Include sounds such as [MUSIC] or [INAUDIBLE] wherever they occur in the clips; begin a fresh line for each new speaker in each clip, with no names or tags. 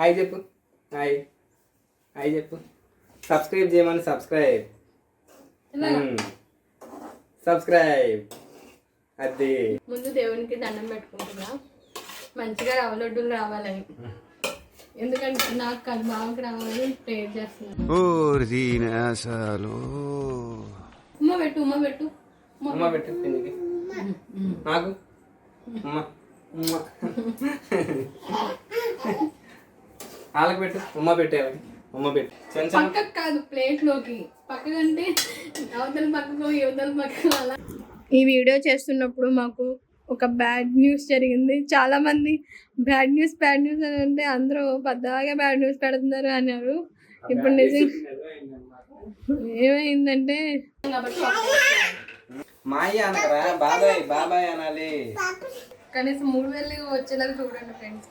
Hi చెప్పు. Hi. Hi చెప్పు. Subscribe చేయమని సబ్స్క్రైబ్. సబ్స్క్రైబ్. అది.
ముందు దేవునికి దండం పెట్టుకుంటున్నా. మంచిగా రవ్వ లడ్డూలు రావాలని. ఎందుకంటే నాకు అది బాగా రావాలని ప్రేర్ చేస్తున్నాను. ఉమ్మ పెట్టు ఉమ్మ పెట్టు. ఉమ్మ.
పెట్టు నాకు? ఉమ్మ. ఉమ్మ. [LAUGHS] వాళ్ళకి పెట్టు ఉమ్మ పెట్టేవి ఉమ్మ పెట్టు.
పక్కకు కాదు ప్లేట్లోకి. పక్కకంటే అవతల పక్కకు యువతల పక్కకు అలా. ఈ వీడియో చేస్తున్నప్పుడు మాకు ఒక బ్యాడ్ న్యూస్ జరిగింది. చాలా మంది బ్యాడ్ న్యూస్ బ్యాడ్ న్యూస్ అని అంటే అందరూ పెద్దగా బ్యాడ్ న్యూస్ పెడుతున్నారు అన్నారు. ఇప్పుడు నిజం ఏమైందంటే కాబట్టి
మాయ అనకరా బాబాయ్ బాబాయ్ అనాలి.
కనీసం మూడు వేలు వచ్చేలాగా చూడండి ఫ్రెండ్స్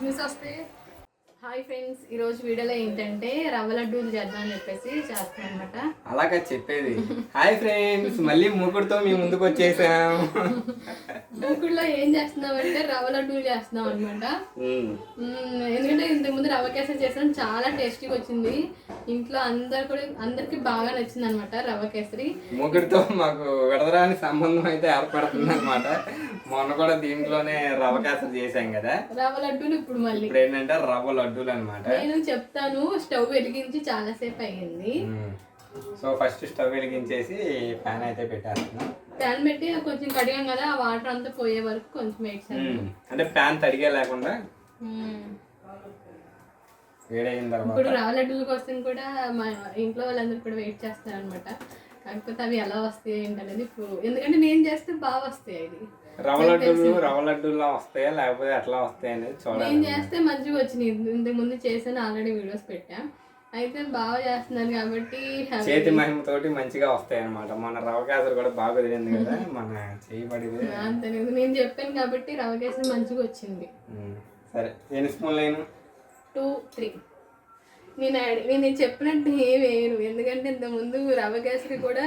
న్యూస్ వస్తే హాయ్ ఫ్రెండ్స్ ఈరోజు వీడియోలో ఏంటంటే రవ్వ లడ్డూలు చేద్దామని చెప్పేసి చేస్తున్నాం అనమాట
అలాగా చెప్పేది. హాయ్ ఫ్రెండ్స్ మళ్ళీ మూకుడుతో మీ ముందుకు వచ్చేసాం.
మూకుడులో ఏం చేస్తున్నాం అంటే రవ్వ లడ్డూలు చేస్తున్నాం అనమాట ఎందుకంటే ఇంతకు ముందు రవ్వ కేసరి చేసాం చాలా టేస్టీగా వచ్చింది. ఇంట్లో అందరు కూడా అందరికి బాగా నచ్చింది అనమాట రవ్వ కేసరి.
మూకుడితో మాకు విడదరాని సంబంధం అయితే ఏర్పడుతుంది అనమాట మొన్న కూడా దీంట్లోనే రవ్వ కేసరి చేసాం కదా.
రవ్వ లడ్డూలు ఇప్పుడు మళ్ళీ.
ఇప్పుడు ఏంటంటే రవ్వ లడ్డూలు అనమాట
నేను చెప్తాను స్టవ్ వెలిగించి చాలాసేపు అయ్యింది.
సో ఫస్ట్ స్టవ్ వెలిగించేసి ప్యాన్ అయితే పెట్టేస్తున్నాం.
ప్యాన్ పెట్టి కొంచెం కడిగాం కదా ఆ వాటర్ అంతా పోయే వరకు కొంచెం వేసాను.
అంటే ప్యాన్ తడిగే లేకుండా వేడైన తర్వాత
ఇప్పుడు రవ్వ లడ్డూల కోసం కూడా మా ఇంట్లో వాళ్ళందరూ కూడా వెయిట్ చేస్తున్నారు అనమాట కాకపోతే అవి ఎలా వస్తాయి ఏంటనేది ఇప్పుడు ఎందుకంటే నేను చేస్తే బాగా వస్తాయి అది
రవ్వ లడ్డూలు లడ్డూలా వస్తాయా? లేకపోతే ఎట్లా వస్తాయి అనేది చూడాలి
నేను చేస్తే మంచిగా వచ్చినాయి. ఇంతకు ముందు చేశాను ఆల్రెడీ వీడియోస్ పెట్టా. అయితే బాగా చేస్తున్నారు కాబట్టి అవి-
చేతి మహిమతోటి మంచిగా వస్తాయి అనమాట మన రవ్వ కేసరి కూడా బాగా కుదిరింది కదా [LAUGHS] మన చేయబడింది
అంతే నేను చెప్పాను కాబట్టి రవ్వ కేసరి మంచిగా వచ్చింది.
సరే. ఎన్ని స్పూన్లు అయినా?
Two three. నేను అడి- నేను చెప్పినట్టు ఏం వేయను. ఎందుకంటే ఇంత ముందు రవ్వ కేసరి కూడా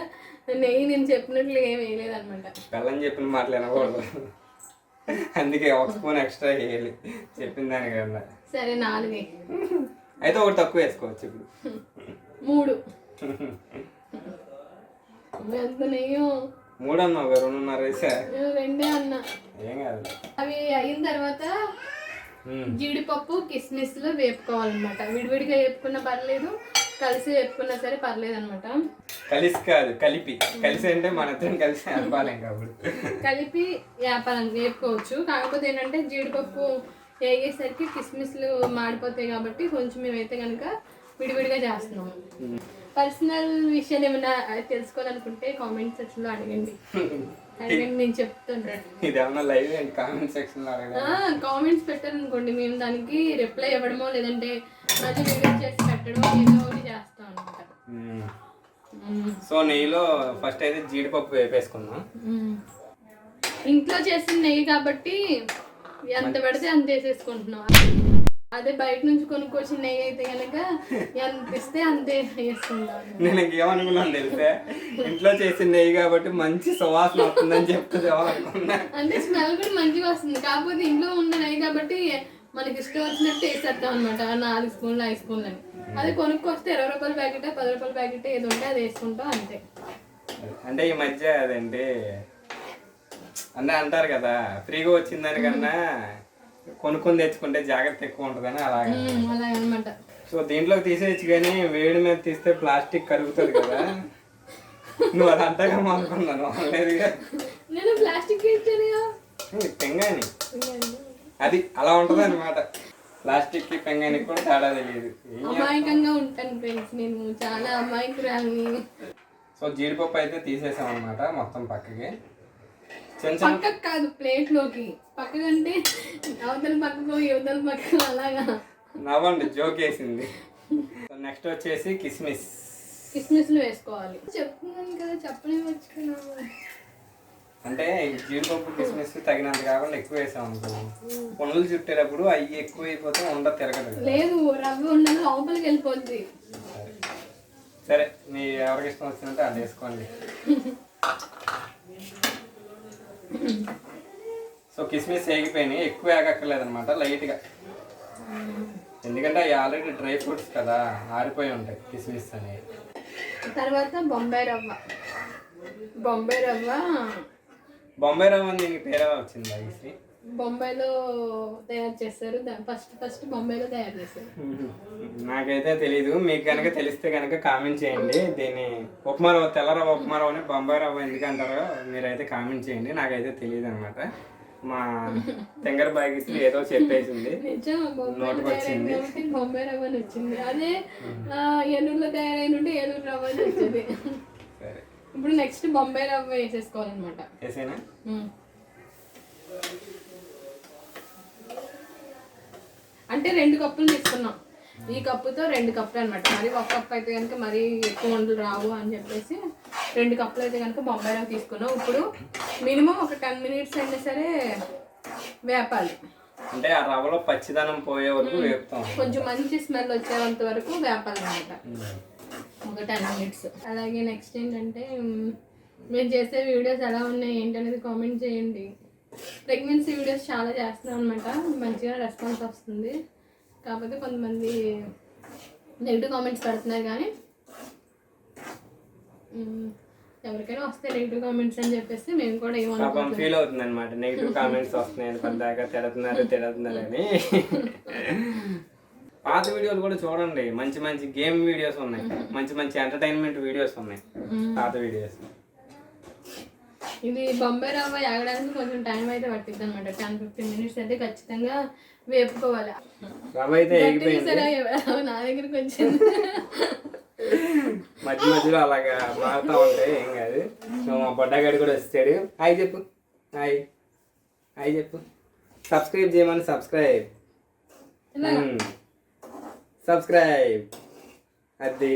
నెయ్యి నేను చెప్పినట్లు ఏం వేయలేదు అనమాట
బెల్లం చెప్పిన మాటలు వినకూడదు. అందుకే ఒక స్పూన్ ఎక్స్ట్రా వేయాలి. చెప్పిన దానికన్నా
సరే నాలుగే.
అయితే ఒకటి తక్కువ వేసుకోవచ్చు ఇప్పుడు.
మూడు. [LAUGHS] ఎంత నెయ్యో?
మూడు అన్నావు కదా, రెండున్నర వేసా.
రెండే అన్నా.
ఏం కాదు.
అవి అయిన తర్వాత. జీడిపప్పు కిస్మిస్లు వేపుకోవాలన్నమాట. విడివిడిగా వేపుకున్నా పర్లేదు కలిసి వేపుకున్నా సరే పర్లేదు అనమాట
కలిసి కాదు కలిపి. కలిసి అంటే మన ఇద్దరం కలిసి అవ్వాలి అప్పుడు
కలిపి వ్యాపారం వేపుకోవచ్చు కాకపోతే ఏంటంటే జీడిపప్పు వేగేసరికి కిస్మిస్లు మాడిపోతాయి కాబట్టి కొంచెం మేమైతే కనుక విడివిడిగా చేస్తున్నాము పర్సనల్ విషయాలు ఏమైనా తెలుసుకోవాలనుకుంటే కామెంట్ సెక్షన్లో అడగండి. అడగండి నేను చెప్తాను
లైవ్ అండి కామెంట్ సెక్షన్లో అడగండి
కామెంట్స్ పెట్టారనుకోండి. మేము దానికి రిప్లై ఇవ్వడమో లేదంటే మళ్ళీ వీడియో చేసి పెట్టడమో ఏదో ఒకటి చేస్తాం అనమాట.
సో నెయ్యిలో ఫస్ట్ అయితే జీడిపప్పు వేపేసుకుందాం
ఇంట్లో చేసిన నెయ్యి కాబట్టి ఎంత పెడితే అంత వేసేసుకుంటున్నాం. అదే బయట నుంచి కొనుక్కొచ్చిన నెయ్యి అయితే కనుక ఎంత ఇస్తే అంతే వేసుకుంటాం
నేను ఇంకేమనుకున్నాను తెలిసే? ఇంట్లో చేసిన నెయ్యి కాబట్టి మంచి సువాసన వస్తుందని చెప్తుంది
అంటే స్మెల్ కూడా మంచిగా వస్తుంది. కాకపోతే ఇంట్లో ఉన్న నెయ్యి కాబట్టి మనకి ఇష్టం వచ్చినట్టు వేసేస్తాం అనమాట నాలుగు స్పూన్లు ఐదు స్పూన్లు అని. అది కొనుక్కొస్తే ఇరవై రూపాయల ప్యాకెట్ పది రూపాయల ప్యాకెట్ ఏది ఉంటే అది వేసుకుంటాం అంతే.
అంటే ఈ మధ్య అదేంటి అంటే అంటారు కదా ఫ్రీగా వచ్చిన దానికన్నా కొనుక్కొని తెచ్చుకుంటే జాగ్రత్త ఎక్కువ ఉంటుందని అలాగే
అనమాట
సో దీంట్లోకి తీసేయచ్చు కానీ వేడి మీద తీస్తే ప్లాస్టిక్ కరుగుతుంది కదా. నువ్వు అది అంతగా అనుకున్నాను లేదుగా
నేను ప్లాస్టిక్
పెంగాని అది అలా ఉంటుంది అనమాట ప్లాస్టిక్కి పెంగానికి కూడా తేడా తెలియదు.
అమాయకంగా ఉంటాను ఫ్రెండ్స్ నేను చాలా అమాయకురాలని
సో జీడిపప్పు అయితే తీసేసాం అనమాట మొత్తం పక్కకి.
పక్కకు కాదు ప్లేట్లోకి. పక్కకంటే అవతల పక్కకు యువతల పక్కకు అలాగా.
నవ్వండి జోక్ వేసింది. నెక్స్ట్ వచ్చేసి కిస్మిస్.
కిస్మిస్లు వేసుకోవాలి. చెప్తున్నాను కదా చెప్పనే మర్చిపోయినాను
అంటే జీడిపప్పు కిస్మిస్ తగినంత కాకుండా ఎక్కువ వేసాం అనుకో పనులు చుట్టేటప్పుడు అవి ఎక్కువ అయిపోతే ఉండ తిరగదు.
లేదు రవ్వ ఉన్నది లోపలికి వెళ్ళిపోద్ది.
సరే మీ ఎవరికి ఇష్టం వచ్చినట్టు అది వేసుకోండి. సో కిస్మిస్ వేగిపోయినాయి ఎక్కువ వేగక్కర్లేదు అనమాట లైట్గా. ఎందుకంటే అవి ఆల్రెడీ డ్రై ఫ్రూట్స్ కదా ఆరిపోయి ఉంటాయి కిస్మిస్ అనేవి.
తర్వాత బొంబాయి రవ్వ. బొంబాయి రవ్వ
బొంబాయి రవ్వ దీనికి పేరు వచ్చింది ఐసి
బొంబాయిలో తయారు చేస్తారు. ఫస్ట్ ఫస్ట్ బొంబాయిలో తయారు చేస్తారు.
నాకైతే తెలీదు. మీకు కనుక తెలిస్తే కనుక కామెంట్ చేయండి. దీన్ని ఉప్మా రవ్వ తెల్ల రవ్వ ఉప్మా రవ్వని బొంబాయి రవ్వ ఎందుకు అంటారో మీరైతే కామెంట్ చేయండి. నాకైతే తెలియదు అనమాట మా తెంగర బాగిత్రి ఏదో చెప్పేసింది. నోటికి వచ్చింది.
బొంబాయి రవ్వ అని వచ్చింది. అదే ఏలూరులో తయారైన ఏలూరు రవ్వ అని వచ్చింది. ఇప్పుడు నెక్స్ట్ బొంబాయి రవ్వ వేసేసుకోవాలన్నమాట.
వేసేనా.
అంటే రెండు కప్పులు తీసుకున్నాం. ఈ కప్పుతో రెండు కప్పులు అనమాట మరి ఒక కప్ అయితే కనుక మరీ ఎక్కువ వంటలు రావు అని చెప్పేసి రెండు కప్పులు అయితే కనుక బొంబాయి రవ్వ తీసుకున్నాం. ఇప్పుడు మినిమం ఒక టెన్ మినిట్స్ అయినా సరే వేపాలి.
అంటే ఆ రవ్వలో పచ్చిదనం పోయే వరకు వేపుతాం.
కొంచెం మంచి స్మెల్ వచ్చేంత వరకు వేపాలి అనమాట ఒక టెన్ మినిట్స్ అలాగే నెక్స్ట్ ఏంటంటే మ్, మీరు చేసే వీడియోస్ ఎలా ఉన్నాయి ఏంటనేది కామెంట్ చేయండి. ప్రెగ్నెన్సీ వీడియోస్ చాలా చేస్తున్నాం అనమాట మంచిగా రెస్పాన్స్ వస్తుంది. కాకపోతే కొంతమంది నెగిటివ్ కామెంట్స్ పెడుతున్నారు కానీ ఎవరికైనా వస్తే నెగిటివ్ కామెంట్స్ అని చెప్పేసి మేము కూడా ఏమనుకోవట్లేదు
ఫీల్ అవుతుంది అనమాట నెగిటివ్ కామెంట్స్ వస్తున్నాయని పద్దాకా తిడుతున్నారు తిడుతున్నారు అని. [LAUGHS] పాత వీడియోలు కూడా చూడండి. మంచి మంచి గేమ్ వీడియోస్ ఉన్నాయి. మంచి మంచి ఎంటర్టైన్మెంట్ వీడియోస్ ఉన్నాయి. పాత వీడియోస్.
ఇది బొంబాయి రవ్వ ఆగడానికి కొంచెం టైం అయితే పట్టిద్ది అనమాట టెన్ ఫిఫ్టీన్ మినిట్స్ అయితే ఖచ్చితంగా వేపుకోవాలి.
రవ్వ అయితే
నా దగ్గరికి వచ్చింది.
మధ్య మధ్యలో అలాగా మారుతా ఉంటాయి ఏం కాదు. సో మా బొడ్డగాడు కూడా వచ్చాడు హాయ్ చెప్పు. హాయ్. హాయ్ చెప్పు. సబ్స్క్రైబ్ చేయమని సబ్స్క్రైబ్ సబ్స్క్రైబ్ అది.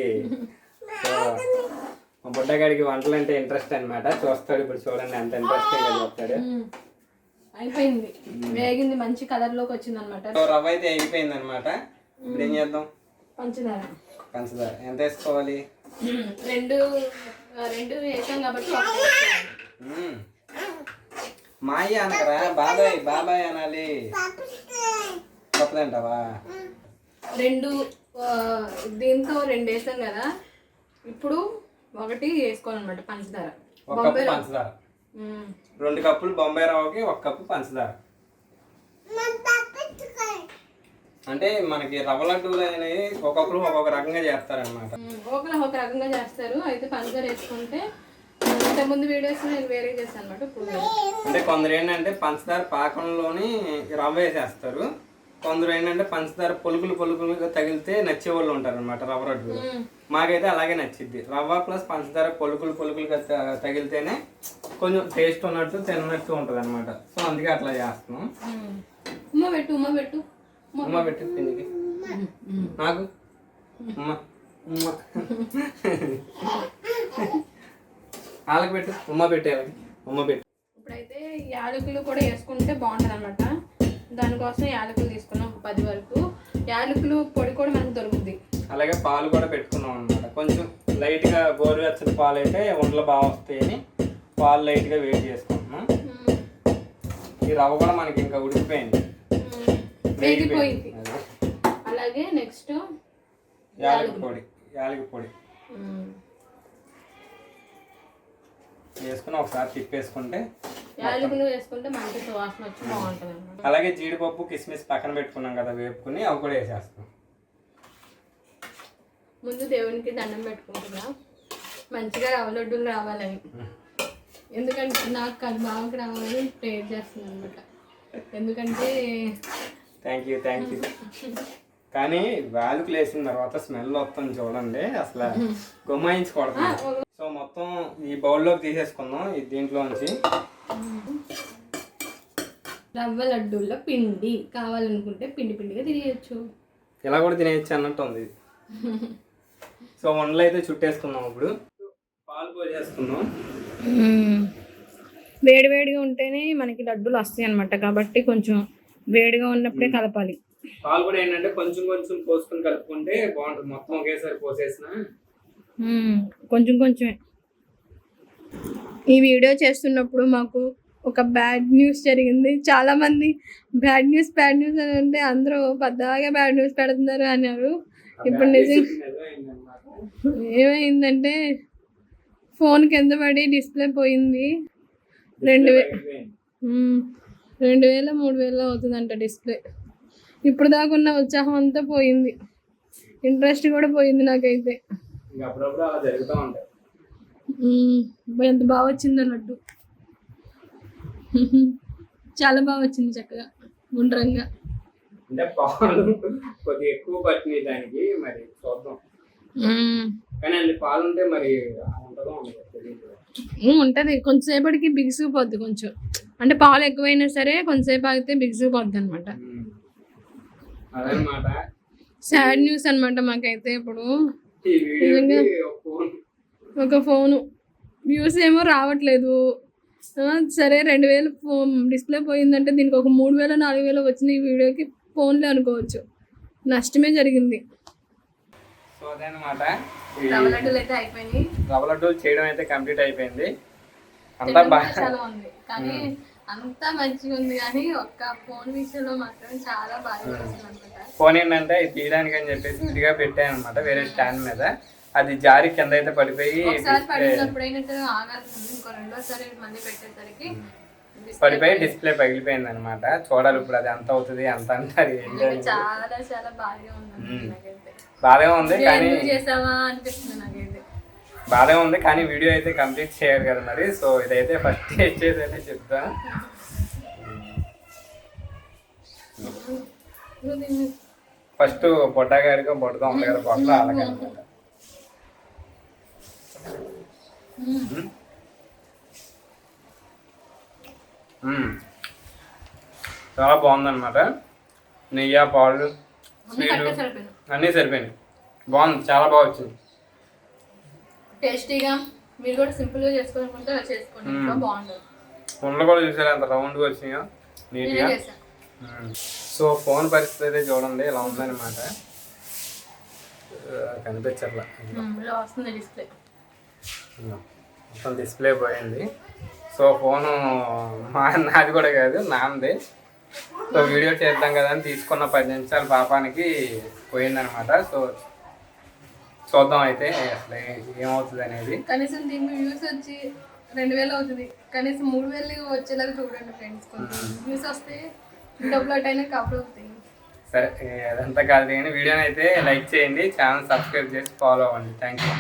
మా బుడ్డగాడికి వంటలు అంటే ఇంట్రెస్ట్ అనమాట చూస్తాడు ఇప్పుడు చూడండి ఎంత ఇంట్రెస్టింగ్గా చూస్తాడు
ఉమ్. అయిపోయింది. వేగింది మంచి కలర్లోకి వచ్చింది అనమాట
రవ్వ అయితే అయిపోయింది అనమాట ఇప్పుడు ఏం చేద్దాం?
పంచదార.
పంచదార. ఎంత వేసుకోవాలి.
రెండు రెండు వేసాం కాబట్టి.
మాయ అనకరా. బాబాయ్ బాబాయ్ అనాలి. తప్పదంటావా
రెండు దీంతో రెండు వేసాం కదా. ఇప్పుడు ఒకటి వేసుకోవాలన్నమాట పంచదార.
ఒక కప్పు పంచదార. రెండు కప్పులు బొంబాయి రవ్వకి ఒక కప్పు పంచదార. అంటే మనకి రవ్వ లడ్డూలు అనేవి ఒక్కొక్కరు ఒక్కొక్క రకంగా చేస్తారనమాట
ఉమ్. ఒకరు ఒక రకంగా చేస్తారు. అయితే పంచదార వేసుకుంటే ఇంతకుముందు వీడియోస్ నేను వేరే చేస్తాను అనమాట ఇప్పుడు వేరే.
అంటే కొందరు ఏంటంటే పంచదార పాకంలోని రవ్వ వేసేస్తారు. కొందరు ఏంటంటే పంచదార పొలుకులు పొలుకులుగా తగిలితే నచ్చే వాళ్ళు ఉంటారు అనమాట రవ్వ
ఉమ్.
మాకైతే అలాగే నచ్చింది రవ్వ ప్లస్ పంచదార పొలుకులు పొలుకులుగా తగిలితేనే కొంచెం టేస్ట్ ఉన్నట్టు తిన్నట్టు ఉంటుంది అనమాట సో అందుకే అట్లా చేస్తున్నాం.
ఉమ్. ఉమ్మ పెట్టు ఉమ్మ పెట్టు. ఉమ్మ.
పెట్టి పిండికి. నాకు? ఉమ్మ. ఉమ్మ. వాళ్ళకి పెట్టు. ఉమ్మ పెట్టేయాలి ఉమ్మ పెట్టు.
ఇప్పుడైతే యాలకులు కూడా వేసుకుంటే బాగుంటుంది అనమాట దానికోసం యాలకులు తీసుకున్నాం ఒక పది వరకు. యాలకులు పొడి కూడా మనకు దొరుకుతుంది
అలాగే పాలు కూడా పెట్టుకున్నాం అనమాట కొంచెం లైట్గా గోరువెచ్చని పాలు అయితే ఒంట్లో బాగా వస్తాయని పాలు లైట్గా వేడి చేసుకుంటున్నాం. ఈ రవ్వ కూడా మనకి ఇంకా ఉడికిపోయింది.
వేగిపోయింది. అలాగే నెక్స్ట్
యాలకి పొడి యాలకి పొడి. వేసుకుని ఒకసారి తిప్పేసుకుంటే
యాలకులు వేసుకుంటే మంచి సువాసన వచ్చి బాగుంటుంది అనమాట
అలాగే జీడిపప్పు కిస్మిస్ పక్కన పెట్టుకున్నాం కదా వేపుకుని అవి కూడా వేసేస్తాం.
ముందు దేవునికి దండం పెట్టుకుంటున్నా. మంచిగా రవ్వ లడ్డూలు రావాలని ఎందుకంటే నాకు కాదు బావకి రావాలని ప్రేర్ చేస్తున్నాను అనమాట ఎందుకంటే
థ్యాంక్ యూ థ్యాంక్ యూ కానీ వాలుకులు వేసిన తర్వాత స్మెల్ వస్తుంది చూడండి. అసలు [LAUGHS] గుమ్మాయించుకోవడం సో మొత్తం ఈ బౌల్లోకి తీసేసుకుందాం దీంట్లోంచి.
రవ్వ లడ్డూల్లో పిండి కావాలనుకుంటే పిండి పిండిగా తినేయచ్చు.
ఇలా కూడా తినేయచ్చు అన్నట్టు ఉంది. సో వండలు అయితే చుట్టేసుకుందాం ఇప్పుడు. పాలు పోసేసుకుందాం
వేడి వేడిగా ఉంటేనే మనకి లడ్డూలు వస్తాయి అనమాట కాబట్టి కొంచెం వేడిగా ఉన్నప్పుడే కలపాలి.
పాలు కూడా ఏంటంటే కొంచెం కొంచెం పోసుకొని కలుపుకుంటే బాగుంటుంది. మొత్తం ఒకేసారి పోసేసిన.
కొంచెం కొంచెమే. ఈ వీడియో చేస్తున్నప్పుడు మాకు ఒక బ్యాడ్ న్యూస్ జరిగింది. చాలా మంది బ్యాడ్ న్యూస్ బ్యాడ్ న్యూస్ అని అంటే అందరూ పెద్దగా బ్యాడ్ న్యూస్ పెడుతున్నారు అన్నారు. ఇప్పుడు నిజం ఏమైందంటే ఫోన్ కింద పడి డిస్ప్లే పోయింది. రెండు వే. రెండు వేల మూడు వేలు అవుతుందంట డిస్ప్లే. ఇప్పుడు దాకా ఉన్న ఉత్సాహం అంతా పోయింది. ఇంట్రెస్ట్ కూడా పోయింది నాకైతే.
అప్పుడప్పుడు అలా జరుగుతూ ఉంటాయి
ఎంత బాగా వచ్చిందో లడ్డు. చాలా బాగా వచ్చింది చక్కగా గుండ్రంగా.
అంటే పాలు కొద్దిగా ఎక్కువ పట్టినాయి దానికి మరి చూద్దాం. కానీ అన్ని పాలు ఉంటే మరి ఉంటుందో
కొంచెంసేపటికి బిగుసుకుపోద్ది కొంచెం. అంటే పాలు ఎక్కువైనా సరే కొంచెంసేపు ఆగితే బిగుసుకుపోద్ది అనమాట సాడ్ న్యూస్ అన్నమాట మాకైతే ఇప్పుడు.
ఒక ఫోన్.
వ్యూస్ ఏమో రావట్లేదు. సరే రెండు వేలు ఫోన్ డిస్ప్లే పోయిందంటే దీనికి ఒక మూడు వేలు నాలుగు వేలు వచ్చిన ఈ వీడియోకి ఫోన్లే అనుకోవచ్చు. నష్టమే జరిగింది.
సో అదనమాట.
రవ్వ లడ్డూలు అయితే అయిపోయినాయి.
రవ్వ లడ్డూలు చేయడం అయితే కంప్లీట్ అయిపోయింది. అంతా బాగా
చాలా ఉంది. కానీ అంతా మంచిగా ఉంది కానీ ఒక్క ఫోన్ విషయంలో మాత్రం చాలా బాగా
ఫోన్ ఏంటంటే తీయడానికి అని చెప్పేసి విడిగా పెట్టాను అనమాట వేరే స్టాండ్ మీద. అది జారి కింద అయితే పడిపోయి పడిపోయి డిస్ప్లే పగిలిపోయింది అనమాట చూడాలి ఇప్పుడు అది ఎంత అవుతుంది ఎంత అంటారు
బాగా ఉంది
కానీ బాగా ఉంది కానీ వీడియో అయితే కంప్లీట్ చేయాలి కదా మరి. సో ఇదైతే ఫస్ట్ టేస్ట్ చేసి అయితే చెప్తా. ఫస్ట్ పొట్ట గారిగా పొట్టగా ఉంది కదా పొట్ట అలాగనమాట చాలా బాగుందన్నమాట. నెయ్యి పాలు
అన్ని
స్వీట్ అన్నీ సరిపోయినాయి. బాగుంది చాలా బాగా వచ్చింది.
టేస్టీగా మీరు కూడా సింపుల్గా చేసుకోవాలనుకుంటే అలా చేసుకోండి. బాగుంటుంది.
ఉండలు కూడా చూసారు? ఎంత రౌండ్గా వచ్చినాయో. నీట్గా. సో ఫోన్ పరిస్థితి అయితే చూడండి ఇలా ఉందన్నమాట. కనిపించట్లా.
వస్తుంది డిస్ప్లే.
మొత్తం డిస్ప్లే పోయింది. సో ఫోను మా నాది కూడా కాదు నాన్నది. సో వీడియో చేద్దాం కదా అని తీసుకున్న పది నిమిషాలు పాపానికి పోయిందనమాట. సో చూద్దాం అయితే అసలు ఏమవుతుంది అనేది.
కనీసం దీనికి వ్యూస్ వచ్చి రెండు వేలు అవుతుంది. కనీసం మూడు వేలు వచ్చేలాగా చూడండి ఫ్రెండ్స్ వ్యూస్ వస్తే డబ్బులు అట్టయినా కవర్ అవుతాయి.
సరే అదంతా కాదు. కానీ వీడియోని అయితే లైక్ చేయండి. ఛానల్ సబ్స్క్రైబ్ చేసి ఫాలో అవ్వండి. Thank you